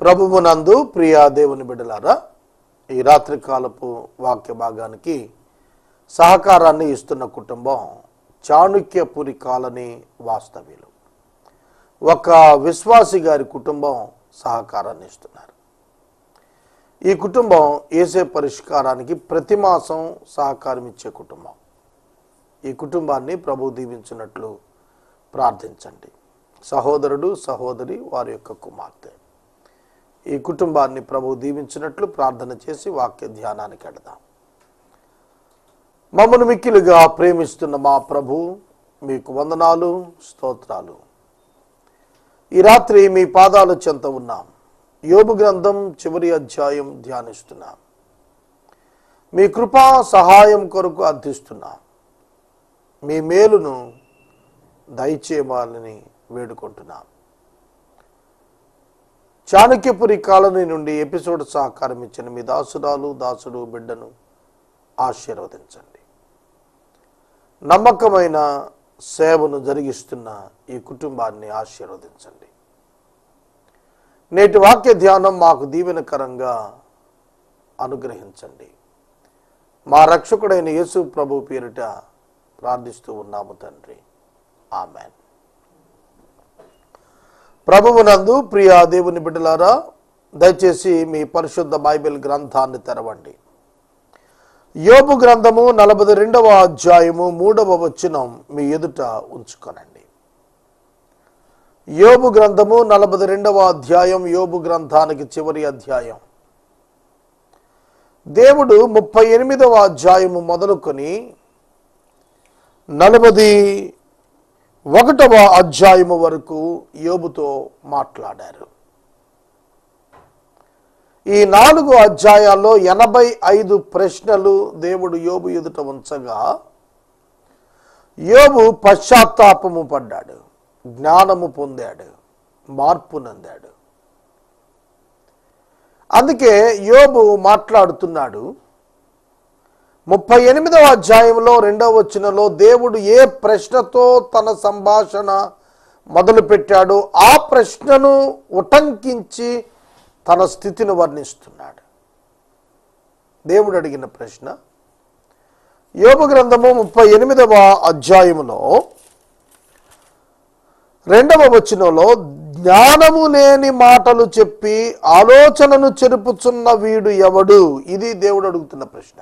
ప్రభువునందు ప్రియా దేవుని బిడ్డలారా ఈ రాత్రి కాలపు వాక్య భాగానికి సహకారాన్ని ఇస్తున్న కుటుంబం చాణుక్యపురి కాలనీ వాస్తవ్యులు. ఒక విశ్వాసి గారి కుటుంబం సహకారాన్ని ఇస్తున్నారు. ఈ కుటుంబం ఏసే పరిష్కారానికి ప్రతి మాసం సహకారం ఇచ్చే కుటుంబం. ఈ కుటుంబాన్ని ప్రభు దీవించినట్లు ప్రార్థించండి. సహోదరుడు సహోదరి వారి యొక్క కుమార్తె. ఈ కుటుంబాన్ని ప్రభు దీవించినట్లు ప్రార్థన చేసి వాక్య ధ్యానానికి ఎడదాం మమ్మను మిక్కిలుగా ప్రేమిస్తున్న మా ప్రభు మీకు వందనాలు స్తోత్రాలు. ఈ రాత్రి మీ పాదాల చెంత ఉన్నాం. యోబు గ్రంథం చివరి అధ్యాయం ధ్యానిస్తున్నాం. మీ కృపా సహాయం కొరకు అర్థిస్తున్నాం. మీ మేలును దయచేయాలని వేడుకుంటున్నాం. చాణక్యపురి కాలనీ నుండి ఎపిసోడ్ సహకారం ఇచ్చిన మీ దాసురాలు దాసుడు బిడ్డను ఆశీర్వదించండి. నమ్మకమైన సేవను జరిగిస్తున్న ఈ కుటుంబాన్ని ఆశీర్వదించండి. నేటి వాక్య ధ్యానం మాకు దీవెనకరంగా అనుగ్రహించండి. మా రక్షకుడైన యేసు ప్రభు పేరిట ప్రార్థిస్తూ ఉన్నాము తండ్రి. ఆమెన్. ప్రభువునందు ప్రియా దేవుని బిడ్డలారా దయచేసి మీ పరిశుద్ధ బైబిల్ గ్రంథాన్ని తెరవండి. యోబు గ్రంథము నలభై రెండవ అధ్యాయము మూడవ వచనం మీ ఎదుట ఉంచుకొనండి. యోబు గ్రంథము నలభై రెండవ అధ్యాయం యోబు గ్రంథానికి చివరి అధ్యాయం. దేవుడు ముప్పై ఎనిమిదవ అధ్యాయము మొదలుకొని నలభై ఒకటవ అధ్యాయము వరకు యోబుతో మాట్లాడారు. ఈ నాలుగు అధ్యాయాల్లో ఎనభై ఐదు ప్రశ్నలు దేవుడు యోబు ఎదుట ఉంచగా యోబు పశ్చాత్తాపము పడ్డాడు జ్ఞానము పొందాడు మార్పు నందాడు. అందుకే యోబు మాట్లాడుతున్నాడు ముప్పై ఎనిమిదవ అధ్యాయంలో రెండవ వచనంలో దేవుడు ఏ ప్రశ్నతో తన సంభాషణ మొదలుపెట్టాడో ఆ ప్రశ్నను ఉటంకించి తన స్థితిని వర్ణిస్తున్నాడు. దేవుడు అడిగిన ప్రశ్న యోగ గ్రంథము ముప్పై ఎనిమిదవ అధ్యాయములో రెండవ వచనంలో జ్ఞానము లేని మాటలు చెప్పి ఆలోచనను చెరుపుచున్న వీడు ఎవడు? ఇది దేవుడు అడుగుతున్న ప్రశ్న.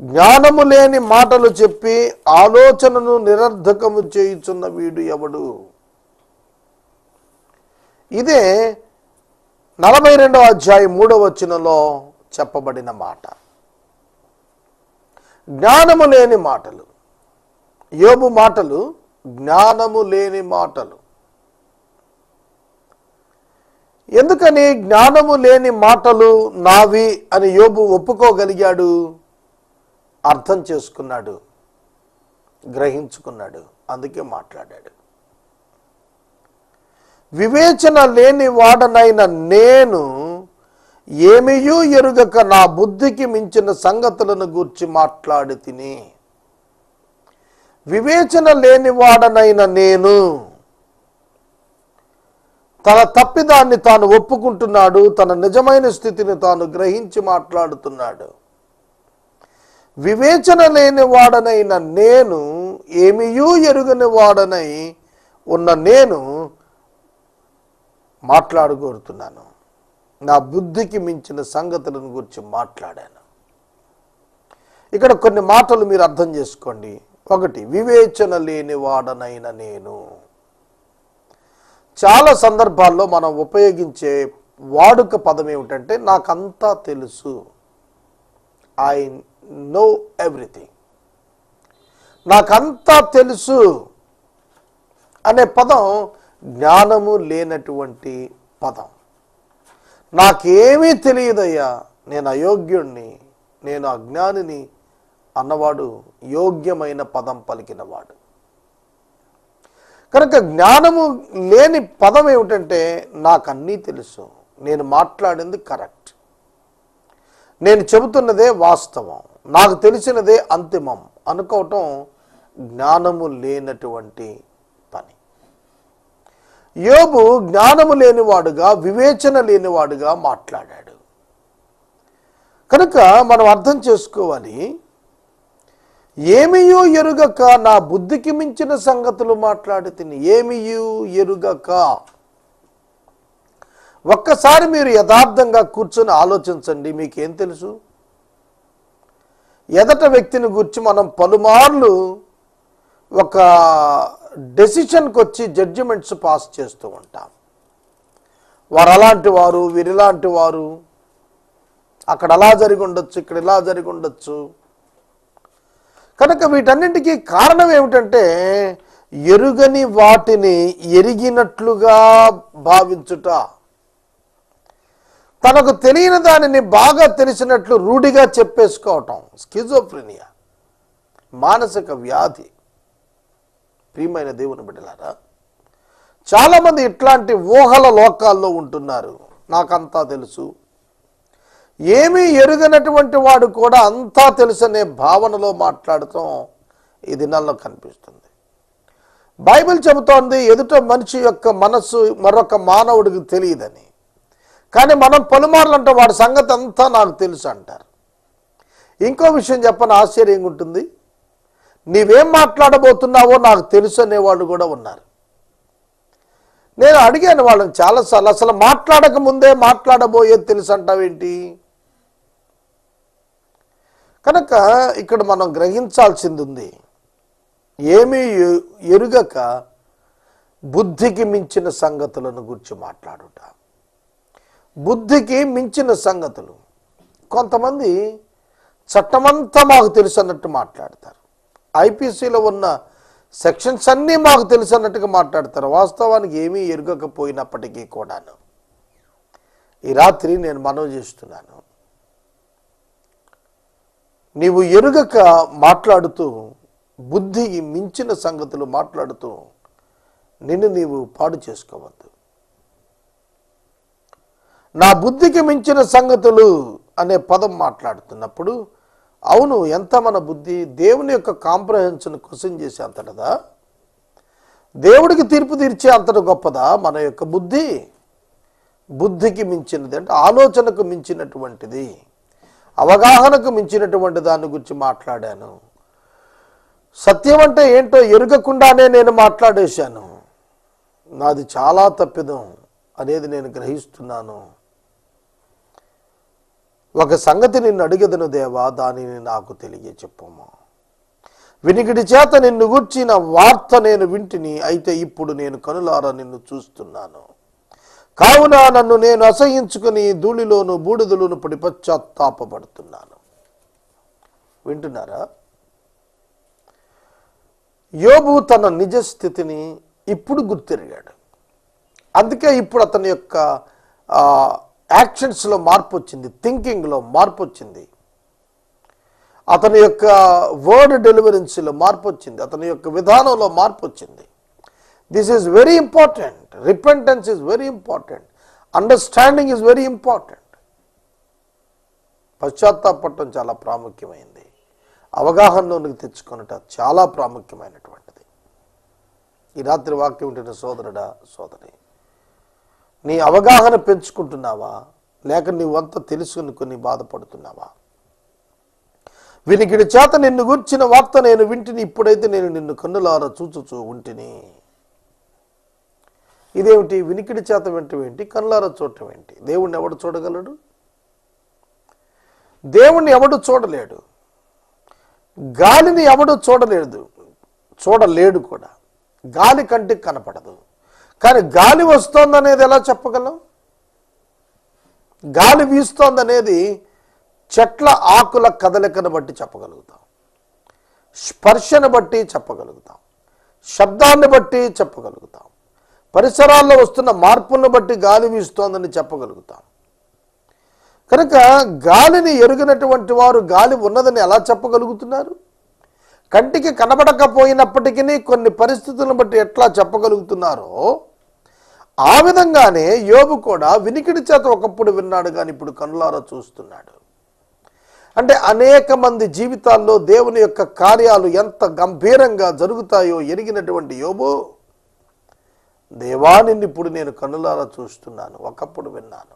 జ్ఞానము లేని మాటలు చెప్పి ఆలోచనను నిరర్ధకము చేయుచున్న వీడు ఎవడు? ఇదే నలభై రెండవ అధ్యాయం మూడవ వచనంలో చెప్పబడిన మాట. జ్ఞానము లేని మాటలు. యోబు మాటలు జ్ఞానము లేని మాటలు. ఎందుకని జ్ఞానము లేని మాటలు నావి అని యోబు ఒప్పుకోగలిగాడు? అర్థం చేసుకున్నాడు గ్రహించుకున్నాడు అందుకే మాట్లాడాడు. వివేచన లేని వాడనైన నేను ఏమియూ ఎరుగక నా బుద్ధికి మించిన సంగతులను గూర్చి మాట్లాడి తిని వివేచన లేని వాడనైన నేను తన తప్పిదాన్ని తాను ఒప్పుకుంటున్నాడు తన నిజమైన స్థితిని తాను గ్రహించి మాట్లాడుతున్నాడు. వివేచన లేని వాడనైన నేను ఏమియూ ఎరుగని వాడనై ఉన్న నేను మాట్లాడగోరుతున్నాను నా బుద్ధికి మించిన సంగతులను గురించి మాట్లాడాను. ఇక్కడ కొన్ని మాటలు మీరు అర్థం చేసుకోండి. ఒకటి వివేచన లేని వాడనైన నేను. చాలా సందర్భాల్లో మనం ఉపయోగించే వాడుక పదం ఏమిటంటే నాకంతా తెలుసు. ఐ నో ఎవ్రీథింగ్ నాకంతా తెలుసు అనే పదం జ్ఞానము లేనటువంటి పదం. నాకేమీ తెలియదయ్యా నేను అయోగ్యుణ్ణి నేను అజ్ఞానిని అన్నవాడు యోగ్యమైన పదం పలికినవాడు. కనుక జ్ఞానము లేని పదం ఏమిటంటే నాకు అన్నీ తెలుసు నేను మాట్లాడింది కరెక్ట్. నేను చెబుతున్నదే వాస్తవం. నాకు తెలిసినదే అంతిమం. అనుకోవటం జ్ఞానము లేనటువంటి పని. యోబు జ్ఞానము లేనివాడుగా వివేచన లేనివాడుగా మాట్లాడాడు. కనుక మనం అర్థం చేసుకోవాలి ఏమియో ఎరుగక నా బుద్ధికి మించిన సంగతులు మాట్లాడి తిని ఏమియూ ఎరుగక. ఒక్కసారి మీరు యథార్థంగా కూర్చొని ఆలోచించండి మీకేం తెలుసు? ఎదట వ్యక్తిని గురించి మనం పలుమార్లు ఒక డెసిషన్కి వచ్చి జడ్జిమెంట్స్ పాస్ చేస్తూ ఉంటాం. వారు అలాంటి వారు వీరిలాంటి వారు అక్కడ అలా జరిగి ఉండొచ్చు ఇక్కడ ఇలా జరిగి ఉండొచ్చు. కనుక వీటన్నింటికీ కారణం ఏమిటంటే ఎరుగని వాటిని ఎరిగినట్లుగా భావించుట. తనకు తెలియని దానిని బాగా తెలిసినట్లు రూఢిగా చెప్పేసుకోవటం స్కిజోఫ్రినియా మానసిక వ్యాధి. ప్రియమైన దేవుని బిడ్డలారా చాలామంది ఇట్లాంటి ఊహల లోకాల్లో ఉంటున్నారు. నాకంతా తెలుసు. ఏమీ ఎరుగనటువంటి వాడు కూడా అంతా తెలుసనే భావనలో మాట్లాడటం ఈ దినాల్లో కనిపిస్తుంది. బైబిల్ చెబుతోంది ఎదుట మనిషి యొక్క మనస్సు మరొక మానవుడికి తెలియదని. కానీ మనం పలుమార్లు అంటే వాడి సంగతి అంతా నాకు తెలుసు అంటారు. ఇంకో విషయం చెప్పని ఆశ్చర్యంగా ఉంటుంది. నీవేం మాట్లాడబోతున్నావో నాకు తెలుసు అనేవాళ్ళు కూడా ఉన్నారు. నేను అడిగాను వాళ్ళని చాలాసార్లు అసలు మాట్లాడక ముందే మాట్లాడబోయేది తెలుసు అంటావేంటి? కనుక ఇక్కడ మనం గ్రహించాల్సింది ఉంది. ఏమీ ఎరుగక బుద్ధికి మించిన సంగతులను గురించి మాట్లాడుట. బుద్ధికి మించిన సంగతులు. కొంతమంది చట్టమంతా మాకు తెలుసు అన్నట్టు మాట్లాడతారు. ఐపీసీలో ఉన్న సెక్షన్స్ అన్నీ మాకు తెలుసు అన్నట్టుగా మాట్లాడతారు. వాస్తవానికి ఏమీ ఎరుగకపోయినప్పటికీ కూడాను. ఈ రాత్రి నేను మనవి చేస్తున్నాను. నీవు ఎరుగక మాట్లాడుతూ బుద్ధికి మించిన సంగతులు మాట్లాడుతూ నిన్ను నీవు పాడు చేసుకోవద్దు. నా బుద్ధికి మించిన సంగతులు అనే పదం మాట్లాడుతున్నప్పుడు అవును ఎంత మన బుద్ధి దేవుని యొక్క కాంప్రహెన్షన్ క్వశ్చన్ చేసే అంతటదా? దేవుడికి తీర్పు తీర్చే అంతట గొప్పదా మన యొక్క బుద్ధి? బుద్ధికి మించినది అంటే ఆలోచనకు మించినటువంటిది. అవగాహనకు మించినటువంటి దాని గురించి మాట్లాడాను. సత్యం అంటే ఏంటో ఎరగకుండానే నేను మాట్లాడేశాను. నాది చాలా తప్పిదం అనేది నేను గ్రహిస్తున్నాను. ఒక సంగతి నిన్ను అడిగదను దేవా దానిని నాకు తెలియ చెప్పమ్మా వినికిడి చేత నిన్ను గూర్చిన వార్త నేను వింటిని అయితే ఇప్పుడు నేను కనులారా నిన్ను చూస్తున్నాను. కావున నన్ను నేను అసహించుకుని ధూళిలోను బూడిదలోను పడి పశ్చాత్తాపడుతున్నాను వింటున్నారా? యోబు తన నిజ స్థితిని ఇప్పుడు గుర్తిరిగాడు. అందుకే ఇప్పుడు అతని యొక్క యాక్షన్స్లో మార్పు వచ్చింది థింకింగ్లో మార్పు వచ్చింది. అతని యొక్క వర్డ్ డెలివరెన్సీలో మార్పు వచ్చింది అతని యొక్క విధానంలో మార్పు వచ్చింది. This is very important repentance is very important understanding is very important పశ్చాత్తాపట్టం చాలా ప్రాముఖ్యమైంది. అవగాహనలోనికి తెచ్చుకున్నట చాలా ప్రాముఖ్యమైనటువంటిది. ఈ రాత్రి వాక్యం ఉంటున్న సోదరుడా సోదరి నీ అవగాహన పెంచుకుంటున్నావా? లేక నీవంత తెలుసుకుని బాధపడుతున్నావా? వినికిడి చేత నిన్ను గుర్చిన వార్త నేను వింటిని ఇప్పుడైతే నేను నిన్ను కన్నులారా చూచుచూ ఉంటిని. ఇదేమిటి? వినికిడి చేత వింటం ఏంటి? కన్నులారా చూడటం ఏంటి? దేవుణ్ణి ఎవడు చూడగలడు? దేవుణ్ణి ఎవడు చూడలేడు? గాలిని ఎవడు చూడలేదు? చూడలేడు కూడా. గాలి కంటికి కనపడదు. కానీ గాలి వస్తోందనేది ఎలా చెప్పగలం? గాలి వీస్తోందనేది చెట్ల ఆకుల కదలికను బట్టి చెప్పగలుగుతాం. స్పర్శను బట్టి చెప్పగలుగుతాం. శబ్దాన్ని బట్టి చెప్పగలుగుతాం. పరిసరాల్లో వస్తున్న మార్పులను బట్టి గాలి వీస్తోందని చెప్పగలుగుతాం. కనుక గాలిని ఎరుగినటువంటి వారు గాలి ఉన్నదని ఎలా చెప్పగలుగుతున్నారు? కంటికి కనబడకపోయినప్పటికీ కొన్ని పరిస్థితులను బట్టి ఎట్లా చెప్పగలుగుతున్నారో ఆ విధంగానే యోబు కూడా వినికిడి చేత ఒకప్పుడు విన్నాడు కానీ ఇప్పుడు కనులారా చూస్తున్నాడు. అంటే అనేక మంది జీవితాల్లో దేవుని యొక్క కార్యాలు ఎంత గంభీరంగా జరుగుతాయో ఎరిగినటువంటి యోబు దేవా ఇప్పుడు నేను కన్నులారా చూస్తున్నాను. ఒకప్పుడు విన్నాను.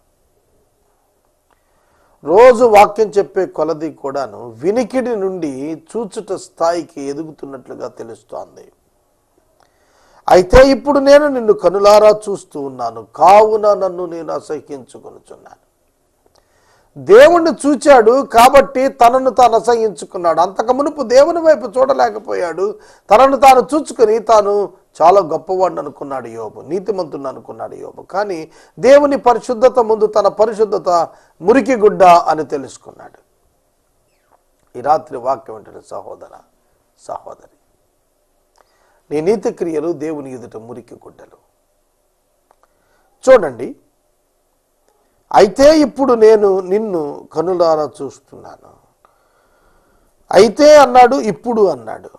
రోజు వాక్యం చెప్పే కొలది కూడాను వినికిడి నుండి చూచుట స్థాయికి ఎదుగుతున్నట్లుగా తెలుస్తోంది. అయితే ఇప్పుడు నేను నిన్ను కనులారా చూస్తూ ఉన్నాను. కావున నన్ను నేను అసహ్యించుకొనుచున్నాను. దేవుణ్ణి చూచాడు కాబట్టి తనను తాను అసహించుకున్నాడు అంతకు మునుపు దేవుని వైపు చూడలేకపోయాడు. తనను తాను చూచుకొని తాను చాలా గొప్పవాడిని అనుకున్నాడు యోబు నీతిమంతుని అనుకున్నాడు యోబు. కానీ దేవుని పరిశుద్ధత ముందు తన పరిశుద్ధత మురికి గుడ్డ అని తెలుసుకున్నాడు. ఈ రాత్రి వాక్యం ఏంటంటే సహోదర సహోదరి నీ నీతి క్రియలు దేవుని ఎదుట మురికి గుడ్డలు. చూడండి అయితే ఇప్పుడు నేను నిన్ను కనులారా చూస్తున్నాను. అయితే అన్నాడు ఇప్పుడు అన్నాడు.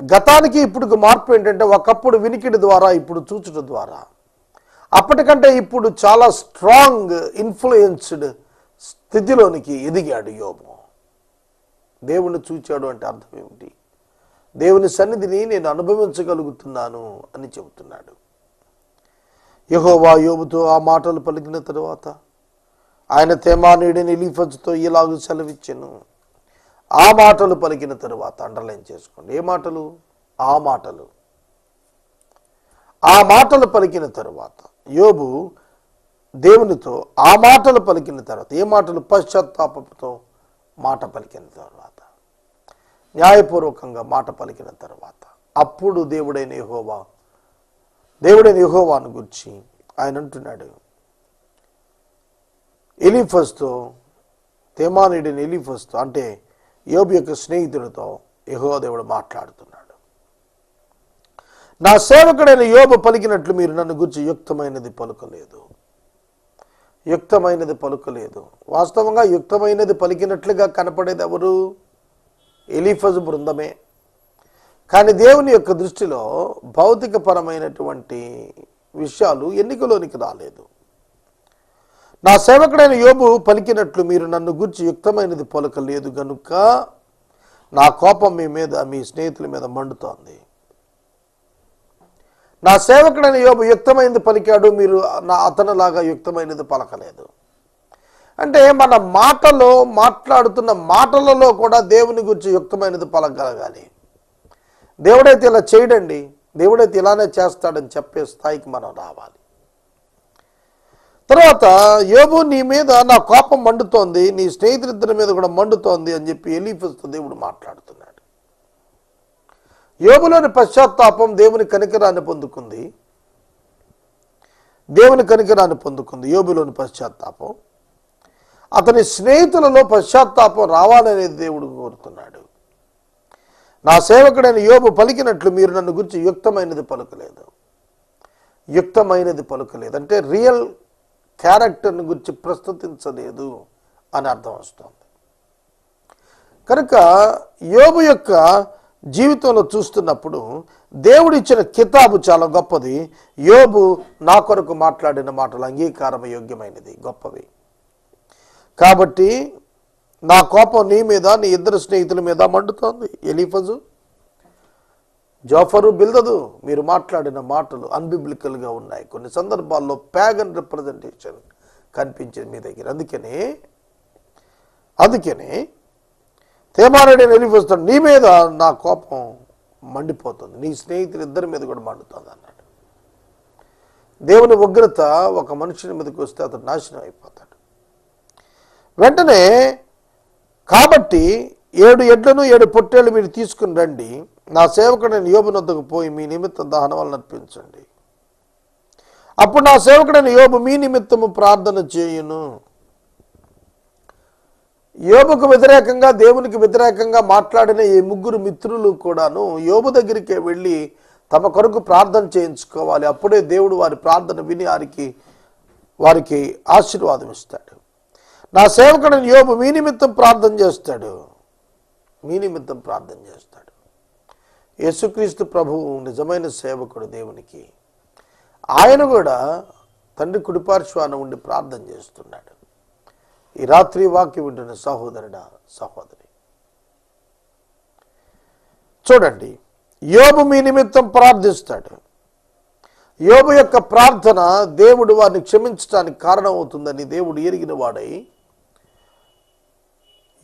గతానికి ఇప్పుడు మార్పు ఏంటంటే ఒకప్పుడు వినికిడి ద్వారా ఇప్పుడు చూచుట ద్వారా. అప్పటికంటే ఇప్పుడు చాలా స్ట్రాంగ్ ఇన్ఫ్లుయెన్స్డ్ స్థితిలోనికి ఎదిగాడు యోబు. దేవుణ్ణి చూచాడు అంటే అర్థం ఏమిటి? దేవుని సన్నిధిని నేను అనుభవించగలుగుతున్నాను అని చెబుతున్నాడు. యహోవా యోబుతో ఆ మాటలు పలికిన తరువాత ఆయన తేమానీడిని లీఫజ్తో ఇలాగ సెలవిచ్చాను. ఆ మాటలు పలికిన తరువాత అండర్లైన్ చేసుకోండి. ఏ మాటలు? ఆ మాటలు. ఆ మాటలు పలికిన తరువాత యోబు దేవునితో ఆ మాటలు పలికిన తర్వాత ఏ మాటలు? పశ్చాత్తాపంతో మాట పలికిన తర్వాత. న్యాయపూర్వకంగా మాట పలికిన తర్వాత అప్పుడు దేవుడైన యహోవా దేవుడైన యహోవాను గురించి ఆయన అంటున్నాడు. ఎలిఫస్తో తేమానుడిని ఎలిఫస్తో అంటే యోబు యొక్క స్నేహితుడితో యహో దేవుడు మాట్లాడుతున్నాడు. నా సేవకుడైన యోబు పలికినట్లు మీరు నన్ను గురించి యుక్తమైనది పలుకలేదు. యుక్తమైనది పలుకలేదు. వాస్తవంగా యుక్తమైనది పలికినట్లుగా కనపడేది ఎవరు? ఎలిఫజ్ బృందమే. కానీ దేవుని యొక్క దృష్టిలో భౌతికపరమైనటువంటి విషయాలు ఎన్నికలోనికి రాలేదు. నా సేవకుడైన యోబు పలికినట్లు మీరు నన్ను గురించి యుక్తమైనది పలకలేదు గనుక నా కోపం మీ మీద మీ స్నేహితుల మీద మండుతోంది. నా సేవకుడైన యోబు యుక్తమైనది పలికాడు మీరు నా అతనిలాగా యుక్తమైనది పలకలేదు. అంటే మన మాటలో మాట్లాడుతున్న మాటలలో కూడా దేవుని గురించి యుక్తమైనది పలకలగాలి. దేవుడైతే ఇలా చేయడండి. దేవుడైతే ఇలానే చేస్తాడని చెప్పే స్థాయికి మనం రావాలి. తర్వాత యోబు నీ మీద నా కోపం మండుతోంది. నీ స్నేహితులిద్దరి మీద కూడా మండుతోంది అని చెప్పి ఎలీఫస్తో దేవుడు మాట్లాడుతున్నాడు. యోబులోని పశ్చాత్తాపం దేవుని కనికరాన్ని పొందుకుంది. దేవుని కనికరాన్ని పొందుకుంది యోబులోని పశ్చాత్తాపం. అతని స్నేహితులలో పశ్చాత్తాపం రావాలనేది దేవుడు కోరుతున్నాడు. నా సేవకుడైన యోబు పలికినట్లు మీరు నన్ను గురించి యుక్తమైనది పలుకలేదు. యుక్తమైనది పలుకలేదు. అంటే రియల్ క్యారెక్టర్ని గురించి ప్రస్తుతించలేదు అని అర్థం వస్తుంది. కనుక యోబు యొక్క జీవితంలో చూస్తున్నప్పుడు దేవుడు ఇచ్చిన కితాబు చాలా గొప్పది. యోబు నా కొరకు మాట్లాడిన మాటలు అంగీకారం యోగ్యమైనది గొప్పవి. కాబట్టి నా కోపం నీ మీద నీ ఇద్దరు స్నేహితుల మీద మండుతోంది. ఎలీఫజు జోఫరు బిల్దదు మీరు మాట్లాడిన మాటలు అన్బిబ్లికల్గా ఉన్నాయి. కొన్ని సందర్భాల్లో ప్యాగన్ రిప్రజెంటేషన్ కనిపించింది మీ దగ్గర. అందుకని అందుకని తేమారెడ్డి ఎలిఫిస్తాడు నీ మీద నా కోపం మండిపోతుంది. నీ స్నేహితులు ఇద్దరి మీద కూడా మండుతుంది అన్నాడు. దేవుని ఉగ్రత ఒక మనుషుని మీదకి వస్తే అతడు నాశనం అయిపోతాడు. వెంటనే కాబట్టి ఏడు ఎడ్లను ఏడు పొట్టేళ్ళు మీరు తీసుకుని రండి. నా సేవకుడైన యోబునొద్దకు పోయి మీ నిమిత్తం దహనం నర్పించండి అప్పుడు నా సేవకుడైన యోబు మీ నిమిత్తము ప్రార్థన చేయును. యోబుకు వ్యతిరేకంగా దేవునికి వ్యతిరేకంగా మాట్లాడిన ఈ ముగ్గురు మిత్రులు కూడాను యోబు దగ్గరికే వెళ్ళి తమ కొరకు ప్రార్థన చేయించుకోవాలి. అప్పుడే దేవుడు వారి ప్రార్థన విని వారికి వారికి ఆశీర్వాదం ఇస్తాడు. నా సేవకుడు యోబు మీ నిమిత్తం ప్రార్థన చేస్తాడు. మీ నిమిత్తం ప్రార్థన చేస్తాడు. యేసుక్రీస్తు ప్రభువు నిజమైన సేవకుడు దేవునికి. ఆయన కూడా తండ్రి కుడిపార్శ్వాన ఉండి ప్రార్థన చేస్తున్నాడు. ఈ రాత్రి వాక్యం వింటున్న సహోదరుడా సహోదరి. చూడండి యోబు మీ నిమిత్తం ప్రార్థిస్తాడు. యోబు యొక్క ప్రార్థన దేవుడు వారిని క్షమించడానికి కారణమవుతుందని దేవుడు ఎరిగిన వాడై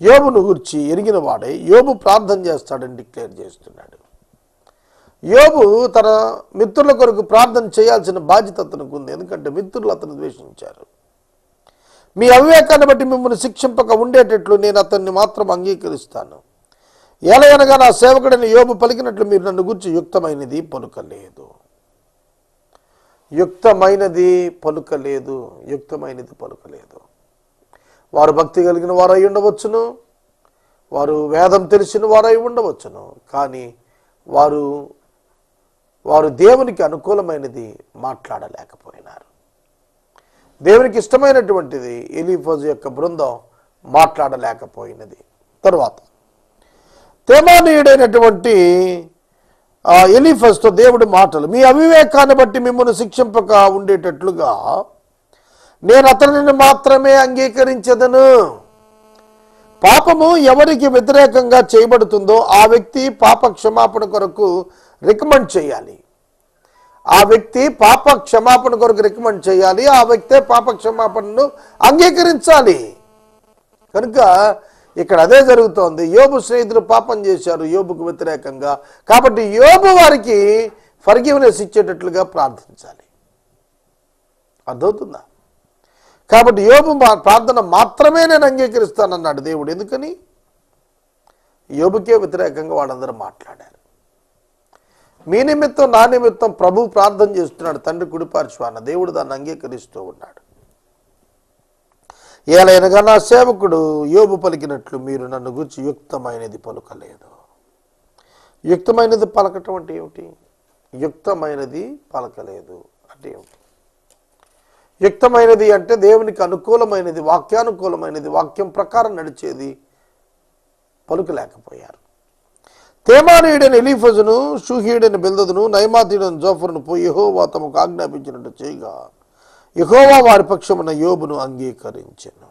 యోబును గురించి ఎరిగిన వాడే యోబు ప్రార్థన చేస్తాడని డిక్లేర్ చేస్తున్నాడు. యోబు తన మిత్రుల కొరకు ప్రార్థన చేయాల్సిన బాధ్యత అతనికి ఉంది. ఎందుకంటే మిత్రులు అతను ద్వేషించారు. మీ అవివేకాన్ని బట్టి మిమ్మల్ని శిక్షింపక ఉండేటట్లు నేను అతన్ని మాత్రం అంగీకరిస్తాను. ఎలయనగా నా సేవకుడిని యోబు పలికినట్లు మీరు నన్ను గురించి యుక్తమైనది పలుకలేదు. యుక్తమైనది పలుకలేదు. యుక్తమైనది పలుకలేదు. వారు భక్తి కలిగిన వారై ఉండవచ్చును. వారు వేదం తెలిసిన వారై ఉండవచ్చును. కానీ వారు వారు దేవునికి అనుకూలమైనది మాట్లాడలేకపోయినారు. దేవునికి ఇష్టమైనటువంటిది ఎలీఫోజు యొక్క బృందం మాట్లాడలేకపోయినది. తర్వాత తేమానీయుడైనటువంటి ఎలీఫస్తో దేవుడి మాటలు మీ అవివేకాన్ని బట్టి మిమ్మల్ని శిక్షింపక ఉండేటట్లుగా నేను అతనిని మాత్రమే అంగీకరించదను. పాపము ఎవరికి వ్యతిరేకంగా చేయబడుతుందో ఆ వ్యక్తి పాప క్షమాపణ కొరకు రికమెండ్ చేయాలి. ఆ వ్యక్తి పాప క్షమాపణ కొరకు రికమెండ్ చేయాలి. ఆ వ్యక్తే పాప క్షమాపణను అంగీకరించాలి. కనుక ఇక్కడ అదే జరుగుతోంది. యోబు స్నేహితులు పాపం చేశారు యోబుకు వ్యతిరేకంగా. కాబట్టి యోబు వారికి ఫర్గివ్నెస్ ఇచ్చేటట్లుగా ప్రార్థించాలి. అర్థవుతుందా కాబట్టి యోబు మా ప్రార్థన మాత్రమే నేను అంగీకరిస్తానన్నాడు దేవుడు. ఎందుకని? యోబుకే వ్యతిరేకంగా వాళ్ళందరూ మాట్లాడారు. మీ నిమిత్తం నా నిమిత్తం ప్రభు ప్రార్థన చేస్తున్నాడు తండ్రి కుడిపార్శ్వాన దేవుడు దాన్ని అంగీకరిస్తూ ఉన్నాడు. ఏలైనగా నా సేవకుడు యోబు పలికినట్లు మీరు నన్ను గురించి యుక్తమైనది పలుకలేదు. యుక్తమైనది పలకటం అంటే ఏమిటి? యుక్తమైనది పలకలేదు అంటే ఏమిటి? యుక్తమైనది అంటే దేవునికి అనుకూలమైనది వాక్యానుకూలమైనది వాక్యం ప్రకారం నడిచేది పలుకలేకపోయారు. తేమానీయుడైన ఎలీఫజును షూహీయుడైన బెల్దదును నైమాతీయుడైన జోఫర్ను పోయి యహోవా తమకు ఆజ్ఞాపించినట్టు చేయగా యహోవా వారి పక్షమున యోబును అంగీకరించెను.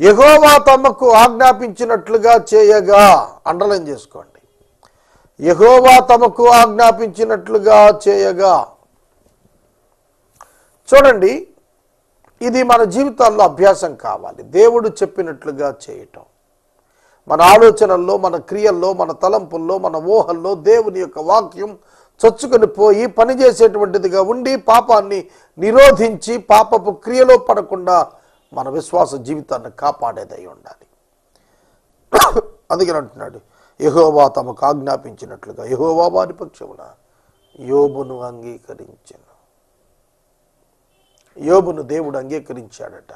యహోవా తమకు ఆజ్ఞాపించినట్లుగా చేయగా అండర్లైన్ చేసుకోండి. యహోవా తమకు ఆజ్ఞాపించినట్లుగా చేయగా చూడండి ఇది మన జీవితాల్లో అభ్యాసం కావాలి. దేవుడు చెప్పినట్లుగా చేయటం. మన ఆలోచనల్లో మన క్రియల్లో మన తలంపుల్లో మన ఊహల్లో దేవుని యొక్క వాక్యం చొచ్చుకొని పోయి పనిచేసేటువంటిదిగా ఉండి పాపాన్ని నిరోధించి పాపపు క్రియలో పడకుండా మన విశ్వాస జీవితాన్ని కాపాడేదై ఉండాలి. అందుకని అంటున్నాడు యహోవా తమకు ఆజ్ఞాపించినట్లుగా యహోవా వారి పక్షమున యోబును అంగీకరించను. యోబును దేవుడు అంగీకరించాడట.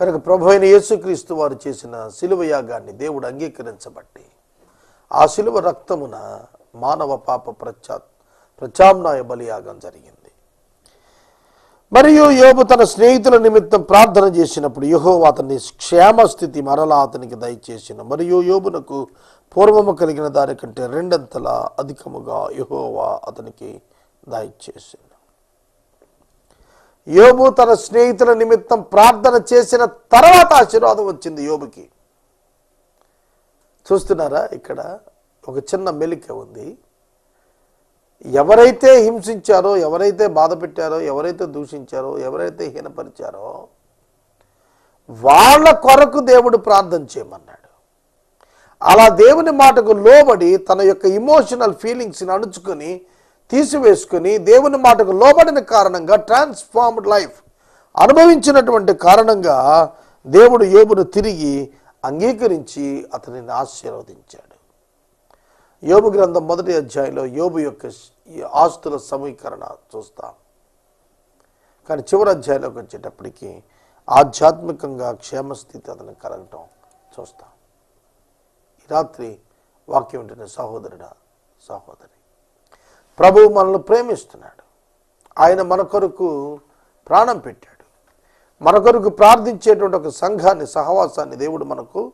కనుక ప్రభు అయిన యేసుక్రీస్తు వారు చేసిన శిలువ యాగాన్ని దేవుడు అంగీకరించబట్టి ఆ శిలువ రక్తమున మానవ పాప ప్రత్యా ప్రత్యామ్నాయ బలియాగం జరిగింది. మరియు యోబు తన స్నేహితుల నిమిత్తం ప్రార్థన చేసినప్పుడు యహో అతని క్షేమ స్థితి మరలా అతనికి దయచేసిన మరియు యోబునకు పూర్వము కలిగిన దానికంటే రెండంతల అధికముగా యహోవా అతనికి దయచేసింది యోబు తన స్నేహితుల నిమిత్తం ప్రార్థన చేసిన తర్వాత ఆశీర్వాదం వచ్చింది యోబుకి. చూస్తున్నారా? ఇక్కడ ఒక చిన్న మెలిక ఉంది. ఎవరైతే హింసించారో ఎవరైతే బాధ పెట్టారో ఎవరైతే దూషించారో ఎవరైతే హీనపరిచారో వాళ్ళ కొరకు దేవుడు ప్రార్థన చేయమన్నాడు. అలా దేవుని మాటకు లోబడి తన యొక్క ఇమోషనల్ ఫీలింగ్స్ని అణుచుకొని తీసివేసుకొని దేవుని మాటకు లోబడిన కారణంగా ట్రాన్స్ఫార్మ్డ్ లైఫ్ అనుభవించినటువంటి కారణంగా దేవుడు యోబును తిరిగి అంగీకరించి అతనిని ఆశీర్వదించాడు. యోబు గ్రంథం మొదటి అధ్యాయంలో యోబు యొక్క ఆస్తుల సమీకరణ చూస్తాం. కానీ చివరి అధ్యాయంలోకి వచ్చేటప్పటికి ఆధ్యాత్మికంగా క్షేమస్థితి అతను కలగటం చూస్తాం. ఈ రాత్రి వాక్యం వింటున్న సహోదరుడా సహోదరి ప్రభువు మనల్ని ప్రేమిస్తున్నాడు. ఆయన మన కొరకు ప్రాణం పెట్టాడు. మన కొరకు ప్రార్థించేటువంటి ఒక సంఘాన్ని సహవాసాన్ని దేవుడు మనకు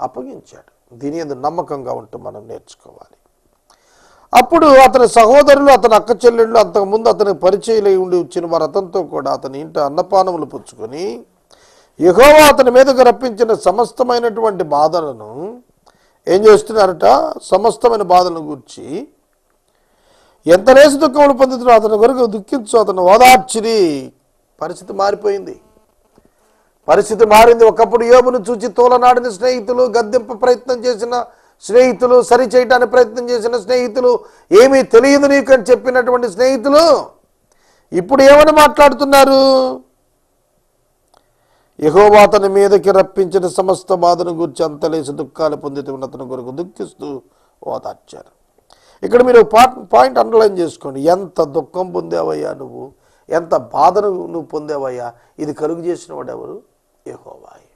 అప్పగించాడు. దీని ఎందు నమ్మకంగా ఉంటూ మనం నేర్చుకోవాలి. అప్పుడు అతని సహోదరులు అతని అక్క చెల్లెళ్ళు అంతకుముందు అతనికి పరిచయలై ఉండి వచ్చిన వారు అతనితో కూడా అతని ఇంట అన్నపానములు పుచ్చుకొని ఎగోవా అతని మీదకు రప్పించిన సమస్తమైనటువంటి బాధలను ఏం చేస్తున్నారట? సమస్తమైన బాధలను గురించి ఎంత లేసి దుఃఖములు పొందుతున్నా అతని కొరకు దుఃఖించు అతను ఓదార్చిరి పరిస్థితి మారిపోయింది. పరిస్థితి మారింది. ఒకప్పుడు యోమును చూచి తోలనాడిన స్నేహితులు గద్దెంప ప్రయత్నం చేసిన స్నేహితులు సరి చేయడానికి ప్రయత్నం చేసిన స్నేహితులు ఏమీ తెలియదు నీకు అని చెప్పినటువంటి స్నేహితులు ఇప్పుడు ఏమని మాట్లాడుతున్నారు? యహోవా అతని మీదకి రప్పించిన సమస్త బాధను గురించి అంతలేసి దుఃఖాలు పొందుతున్న అతని కొరకు దుఃఖిస్తూ ఓదార్చారు. ఇక్కడ మీరు పాయింట్ పాయింట్ అండర్లైన్ చేసుకోండి. ఎంత దుఃఖం పొందావయ్యా నువ్వు? ఎంత బాధను నువ్వు పొందావయ్యా? ఇది కలుగు చేసిన వాడు ఎవరు? యహోవాయే.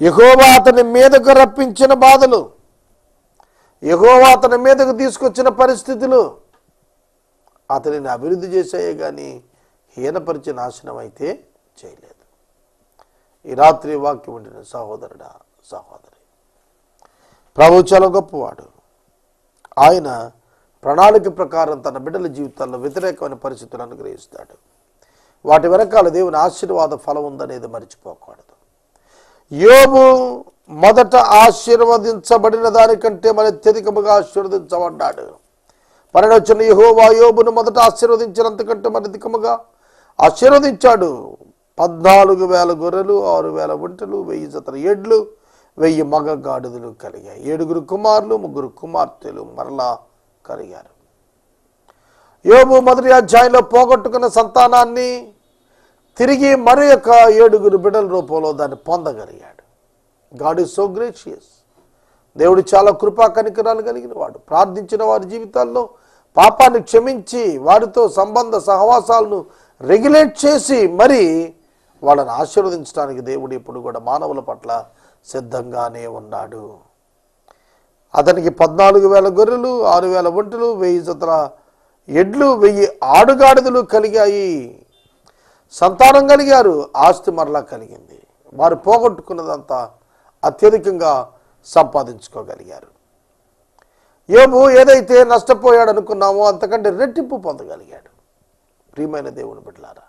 యహోవా అతని మీదకు రప్పించిన బాధలు. యహోవా అతని మీదకు తీసుకొచ్చిన పరిస్థితులు. అతనిని అభివృద్ధి చేశాయే కానీ హీనపరిచి నాశనం అయితే చేయలేదు. ఈ రాత్రి వాక్యం ఉండిన సహోదరుడా సహోదరి ప్రభు చాలా గొప్పవాడు. ఆయన ప్రణాళిక ప్రకారం తన బిడ్డల జీవితాల్లో వ్యతిరేకమైన పరిస్థితులు అనుగ్రహిస్తాడు. వాటి వెనకాల దేవుని ఆశీర్వాద ఫలం ఉందనేది మర్చిపోకూడదు. యోబు మొదట ఆశీర్వదించబడిన దానికంటే మరి అత్యధికముగా ఆశీర్వదించబడ్డాడు. పన్నెండొచ్చిన యహోవా యోబును మొదట ఆశీర్వదించినంతకంటే మరి అధికముగా ఆశీర్వదించాడు. పద్నాలుగు వేల గొర్రెలు ఆరు వేల ఒంటెలు వెయ్యి జతల ఎడ్లు వెయ్యి మగ గాడిదలు కలిగాయి. ఏడుగురు కుమారులు ముగ్గురు కుమార్తెలు మరలా కలిగారు. యోబు మొదటి అధ్యాయంలో పోగొట్టుకున్న సంతానాన్ని తిరిగి మరి యొక్క ఏడుగురు బిడ్డల రూపంలో దాన్ని పొందగలిగాడు. God is so gracious. దేవుడు చాలా కృపా కనికరాలు కలిగిన వాడు. ప్రార్థించిన వారి జీవితాల్లో పాపాన్ని క్షమించి వారితో సంబంధ సహవాసాలను రెగ్యులేట్ చేసి మరి వాళ్ళని ఆశీర్వదించడానికి దేవుడు ఇప్పుడు కూడా మానవుల పట్ల సిద్ధంగానే ఉన్నాడు. అతనికి పద్నాలుగు వేల గొర్రెలు ఆరు వేల ఒంటెలు వెయ్యి జతల ఎడ్లు వెయ్యి ఆడుగాడిదలు కలిగాయి. సంతానం కలిగారు ఆస్తి మరలా కలిగింది. వారు పోగొట్టుకున్నదంతా అత్యధికంగా సంపాదించుకోగలిగారు. యోబు ఏదైతే నష్టపోయాడు అనుకున్నామో అంతకంటే రెట్టింపు పొందగలిగాడు. ప్రియమైన దేవుని బిడ్డలారా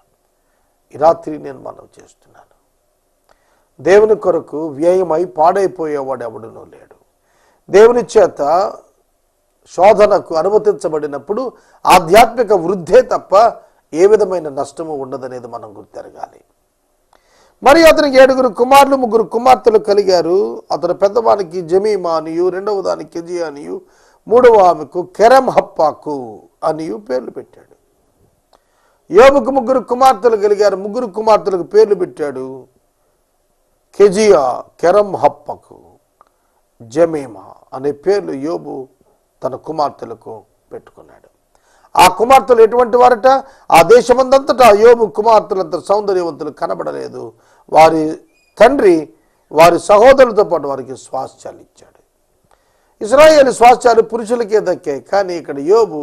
ఈ రాత్రి నేను మనం చేస్తున్నాను. దేవుని కొరకు వ్యయమై పాడైపోయేవాడు ఎవడనూ లేడు. దేవుని చేత శోధనకు అనుమతించబడినప్పుడు ఆధ్యాత్మిక వృద్ధే తప్ప ఏ విధమైన నష్టము ఉండదనేది మనం గుర్తెరగాలి. మరి అతనికి ఏడుగురు కుమారులు ముగ్గురు కుమార్తెలు కలిగారు. అతను పెద్దవానికి జమీమా అనియు రెండవ దానికి కెజి అనియు మూడవ ఆమెకు కెరం హప్పాకు అనియు పేర్లు పెట్టాడు. యోబుకు ముగ్గురు కుమార్తెలు కలిగారు. ముగ్గురు కుమార్తెలకు పేర్లు పెట్టాడు. కెజియా కెరం హప్పకు జమేమా అనే పేర్లు యోబు తన కుమార్తెలకు పెట్టుకున్నాడు. ఆ కుమార్తెలు ఎటువంటి వారట? ఆ దేశమందంతటా యోబు కుమార్తెలంత సౌందర్యవంతులు కనబడలేదు. వారి తండ్రి వారి సహోదరులతో పాటు వారికి స్వాస్థ్యాలు ఇచ్చాడు. ఇస్రాయేల్ స్వాస్థ్యాలు పురుషులకే దక్కాయి. కానీ ఇక్కడ యోబు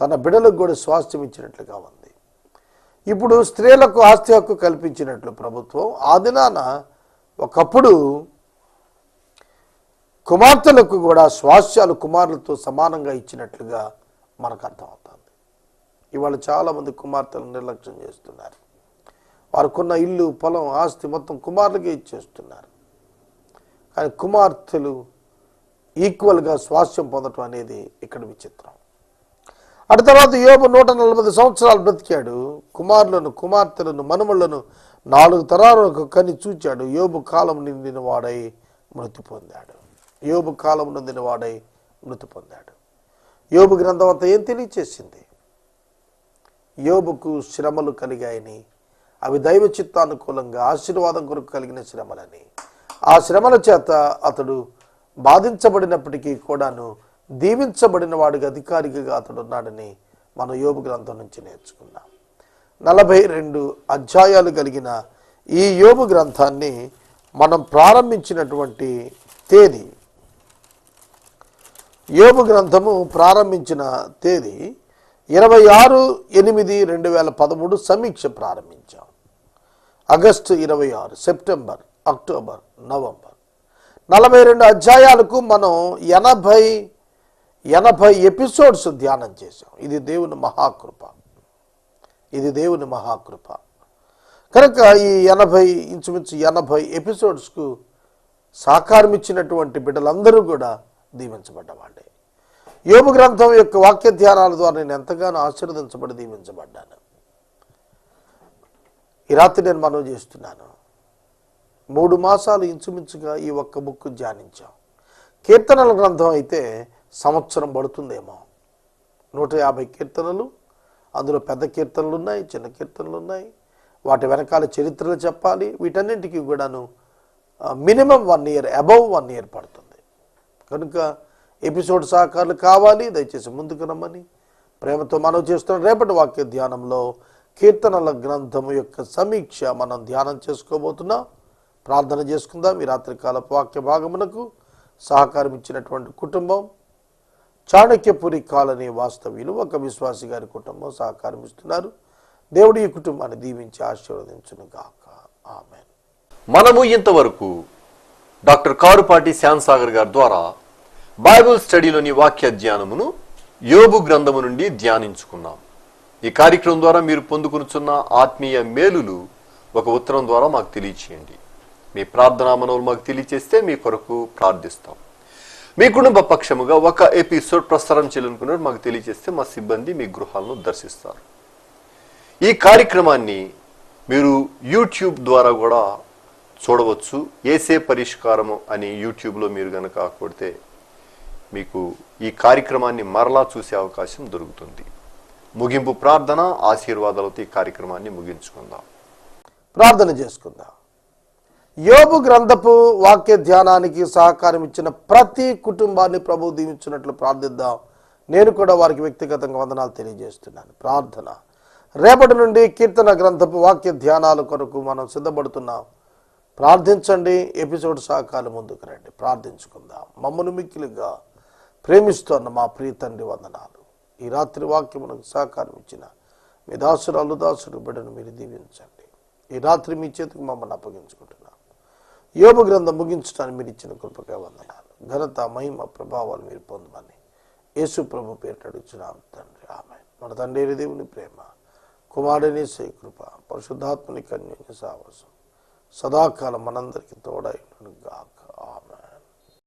తన బిడలకు కూడా స్వాస్థ్యం ఇచ్చినట్లుగా ఉంది. ఇప్పుడు స్త్రీలకు ఆస్తి హక్కు కల్పించినట్లు ప్రభుత్వం ఆ దినాన ఒకప్పుడు కుమార్తెలకు కూడా స్వాస్యాలు కుమారులతో సమానంగా ఇచ్చినట్లుగా మనకు అర్థమవుతుంది. ఇవాళ చాలామంది కుమార్తెలు నిర్లక్ష్యం చేస్తున్నారు. వారికున్న ఇల్లు పొలం ఆస్తి మొత్తం కుమారులకే ఇచ్చేస్తున్నారు. కానీ కుమార్తెలు ఈక్వల్గా స్వాస్యం పొందటం అనేది ఇక్కడ విచిత్రం. అటు తర్వాత యోబు నూట నలభై సంవత్సరాలు బ్రతికాడు. కుమారులను కుమార్తెలను మనుమళ్ళను నాలుగు తరాలకు కని చూచాడు. యోబు కాలం నిండిన వాడై మృతి పొందాడు. యోబు కాలం నిండిన వాడై మృతి పొందాడు. యోబు గ్రంథం అంతా ఏం తెలియచేసింది? యోబుకు శ్రమలు కలిగాయని అవి దైవ చిత్తానుకూలంగా ఆశీర్వాదం కొరకు కలిగిన శ్రమలని. ఆ శ్రమల చేత అతడు బాధించబడినప్పటికీ కూడాను దీవించబడిన వాడికి అధికారిగా అతడు ఉన్నాడని మన యోగు గ్రంథం నుంచి నేర్చుకున్నాం. నలభై రెండు అధ్యాయాలు కలిగిన ఈ యోగు గ్రంథాన్ని మనం ప్రారంభించినటువంటి తేదీ. యోగు గ్రంథము ప్రారంభించిన తేదీ ఇరవై ఆరు ఎనిమిది రెండు వేల పదమూడు సమీక్ష ప్రారంభించాం. ఆగస్టు ఇరవై ఆరు సెప్టెంబర్ అక్టోబర్ నవంబర్. నలభై రెండు అధ్యాయాలకు మనం ఎనభై ఎనభై ఎపిసోడ్స్ ధ్యానం చేశాం. ఇది దేవుని మహాకృప. ఇది దేవుని మహాకృప. కనుక ఈ ఎనభై ఇంచుమించు ఎనభై ఎపిసోడ్స్కు సహకారం ఇచ్చినటువంటి బిడ్డలందరూ కూడా దీవించబడ్డవాళ్ళే. యోగు గ్రంథం యొక్క వాక్య ధ్యానాల ద్వారా నేను ఎంతగానో ఆశీర్వదించబడి దీవించబడ్డాను. ఈ రాత్రి నేను మనవి చేస్తున్నాను. మూడు మాసాలు ఇంచుమించుగా ఈ ఒక్క బుక్ ధ్యానించాం. కీర్తనల గ్రంథం అయితే సంవత్సరం పడుతుందేమో. నూట యాభై కీర్తనలు అందులో పెద్ద కీర్తనలు ఉన్నాయి చిన్న కీర్తనలు ఉన్నాయి. వాటి వెనకాల చరిత్రలు చెప్పాలి. వీటన్నింటికి కూడాను minimum one year above one year పడుతుంది. కనుక ఎపిసోడ్ సహకారాలు కావాలి. దయచేసి ముందుకు రమ్మని. ప్రేమతో మనం చేస్తున్న రేపటి వాక్య ధ్యానంలో కీర్తనల గ్రంథము యొక్క సమీక్ష మనం ధ్యానం చేసుకోబోతున్నాం. ప్రార్థన చేసుకుందాం. ఈ రాత్రికాలపు వాక్య భాగమునకు సహకారం ఇచ్చినటువంటి కుటుంబం చాణక్యపురి కాలనీ వాస్తవ్యులు ఒక విశ్వాసి గారి కుటుంబం సహకారమిస్తున్నారు దేవుడు ఈ కుటుంబాన్ని దీవించి ఆశీర్వదించును గాక ఆమె మనము ఇంతవరకు డాక్టర్ కారుపాటి శ్యామ్ సాగర్ గారి ద్వారా బైబిల్ స్టడీలోని వాక్య ధ్యానమును యోబు గ్రంథము నుండి ధ్యానించుకున్నాం. ఈ కార్యక్రమం ద్వారా మీరు పొందుకునుచున్న ఆత్మీయ మేలులు ఒక ఉత్తరం ద్వారా మాకు తెలియచేయండి. మీ ప్రార్థనా మనవులు మాకు తెలియచేస్తే మీ కొరకు ప్రార్థిస్తాం. మీ కుటుంబ పక్షముగా ఒక ఎపిసోడ్ ప్రసారం చేయాలనుకున్నారు మాకు తెలియజేస్తే మా సిబ్బంది మీ గృహాలను దర్శిస్తారు. ఈ కార్యక్రమాన్ని మీరు యూట్యూబ్ ద్వారా కూడా చూడవచ్చు. ఏసే పరిష్కారము అని యూట్యూబ్లో మీరు కనుక కొడితే మీకు ఈ కార్యక్రమాన్ని మరలా చూసే అవకాశం దొరుకుతుంది. ముగింపు ప్రార్థన ఆశీర్వాదాలతో ఈ కార్యక్రమాన్ని ముగించుకుందాం. ప్రార్థన చేసుకుందాం. యోబు గ్రంథపు వాక్య ధ్యానానికి సహకారం ఇచ్చిన ప్రతి కుటుంబాన్ని ప్రభు దీవించినట్లు ప్రార్థిద్దాం. నేను కూడా వారికి వ్యక్తిగతంగా వందనాలు తెలియజేస్తున్నాను. ప్రార్థన. రేపటి నుండి కీర్తన గ్రంథపు వాక్య ధ్యానాల కొరకు మనం సిద్ధపడుతున్నాం. ప్రార్థించండి. ఎపిసోడ్ సహకారం ముందుకు రండి. ప్రార్థించుకుందాం. మమ్మను మిక్కిలిగా ప్రేమిస్తున్న మా ప్రియ తండ్రి వందనాలు. ఈ రాత్రి వాక్యమునకు సహకారం ఇచ్చిన మీ దాసుడు దాసుడు బిడ్డను మీరు దీవించండి. ఈ రాత్రి మీ చేతికి మమ్మల్ని అప్పగించుకుంటున్నాం యోగ గ్రంథం ముగించడానికి మీరు ఇచ్చిన కృపకే వందనాలు ఘనత మహిమ ప్రభావాలు మీరు పొందమని యేసు ప్రభు పేరు అడుగుచున్నాం తండ్రి. ఆమె మన తండ్రి దేవుని ప్రేమ కుమారుని సై కృప పరిశుద్ధాత్మని కన్య సావసం సదాకాలం మనందరికీ తోడై గాక